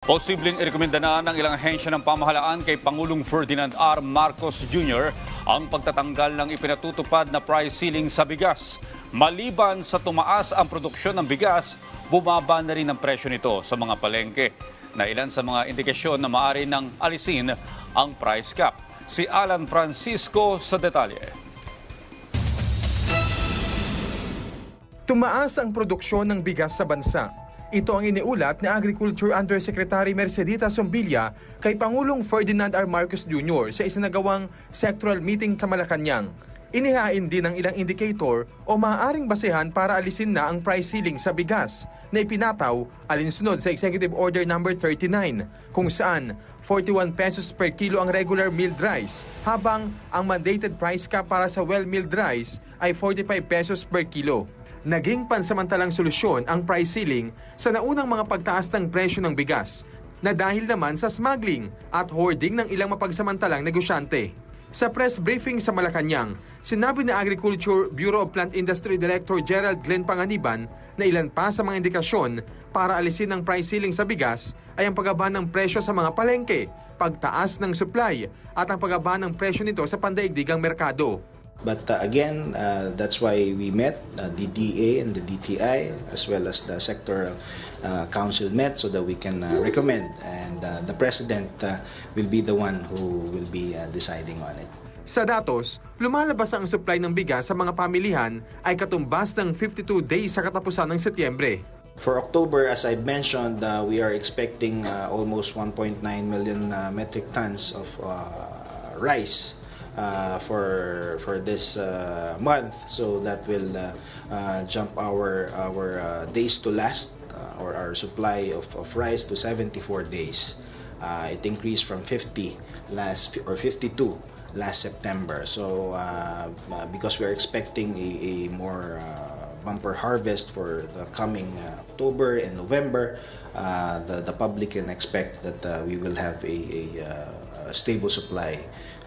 Posibleng irekomenda na ng ilang ahensya ng pamahalaan kay Pangulong Ferdinand R. Marcos Jr. ang pagtatanggal ng ipinatutupad na price ceiling sa bigas. Maliban sa tumaas ang produksyon ng bigas, bumaba na rin ang presyo nito sa mga palengke na ilan sa mga indikasyon na maaari ng alisin ang price cap. Si Alan Francisco sa detalye. Tumaas ang produksyon ng bigas sa bansa. Ito ang iniulat ni Agriculture Undersecretary Mercedita Sombilla kay Pangulong Ferdinand R. Marcos Jr. sa isinagawang sectoral meeting sa Malacanang. Inihain din ng ilang indicator o maaaring basehan para alisin na ang price ceiling sa bigas na ipinataw alinsunod sa Executive Order No. 39 kung saan 41 pesos per kilo ang regular milled rice habang ang mandated price cap para sa well-milled rice ay 45 pesos per kilo naging pansamantalang solusyon ang price ceiling sa naunang mga pagtaas ng presyo ng bigas na dahil naman sa smuggling at hoarding ng ilang mapagsamantalang negosyante. Sa press briefing sa Malacanang, sinabi ni Agriculture Bureau of Plant Industry Director Gerald Glenn Panganiban na ilan pa sa mga indikasyon para alisin ang price ceiling sa bigas ay ang paggaba ng presyo sa mga palengke, pagtaas ng supply at ang paggaba ng presyo nito sa pandaigdigang merkado. But uh, again, uh, that's why we met, uh, the DA and the DTI, as well as the sectoral uh, council met so that we can uh, recommend. And uh, the President uh, will be the one who will be uh, deciding on it. Sa datos, lumalabas ang supply ng bigas sa mga pamilihan ay katumbas ng 52 days sa katapusan ng Setyembre. For October, as I mentioned, uh, we are expecting uh, almost 1.9 million uh, metric tons of uh, rice for for this uh, month. So that will uh, uh, jump our our uh, days to last uh, or our supply of, of rice to 74 days. Uh, it increased from 50 last or 52 last September. So uh, uh, because we're expecting a, a more uh, bumper harvest for the coming uh, October and November, uh, the, the public can expect that uh, we will have a, a, uh, a stable supply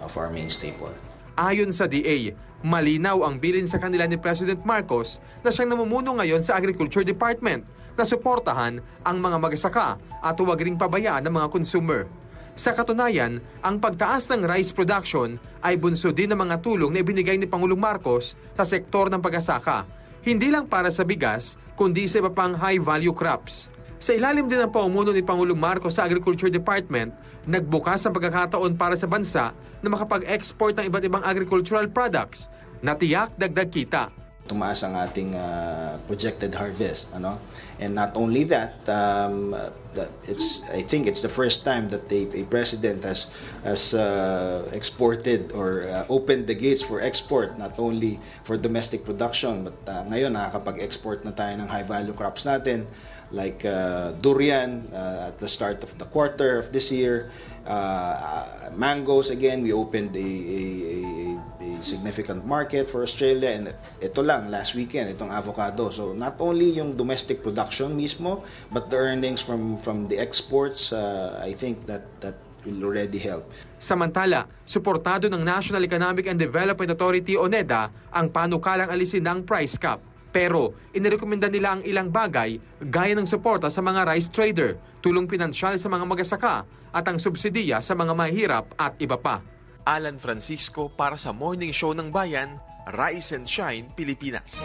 of our main staple. Ayon sa DA, malinaw ang bilin sa kanila ni President Marcos na siyang namumuno ngayon sa Agriculture Department na suportahan ang mga magsasaka at huwag ring pabayaan ng mga consumer. Sa katunayan, ang pagtaas ng rice production ay bunso din ng mga tulong na ibinigay ni Pangulong Marcos sa sektor ng pag-asaka. Hindi lang para sa bigas, kundi sa iba pang high-value crops. Sa ilalim din ng paumuno ni Pangulong Marcos sa Agriculture Department, nagbukas ang pagkakataon para sa bansa na makapag-export ng iba't ibang agricultural products na tiyak dagdag kita. Tumaas ang ating uh, projected harvest ano? And not only that um, uh, that it's I think it's the first time that a, a president has has uh, exported or uh, opened the gates for export not only for domestic production but uh, ngayon nakakapag-export na tayo ng high value crops natin like uh, durian uh, at the start of the quarter of this year. Uh, mangoes again we opened a, a significant market for Australia and ito lang last weekend itong avocado so not only yung domestic production mismo but the earnings from from the exports uh, I think that that will already help Samantala, suportado ng National Economic and Development Authority o NEDA ang panukalang alisin ng price cap. Pero inirekomenda nila ang ilang bagay gaya ng suporta sa mga rice trader, tulong pinansyal sa mga magasaka at ang subsidiya sa mga mahirap at iba pa. Alan Francisco para sa Morning Show ng Bayan, Rise and Shine, Pilipinas.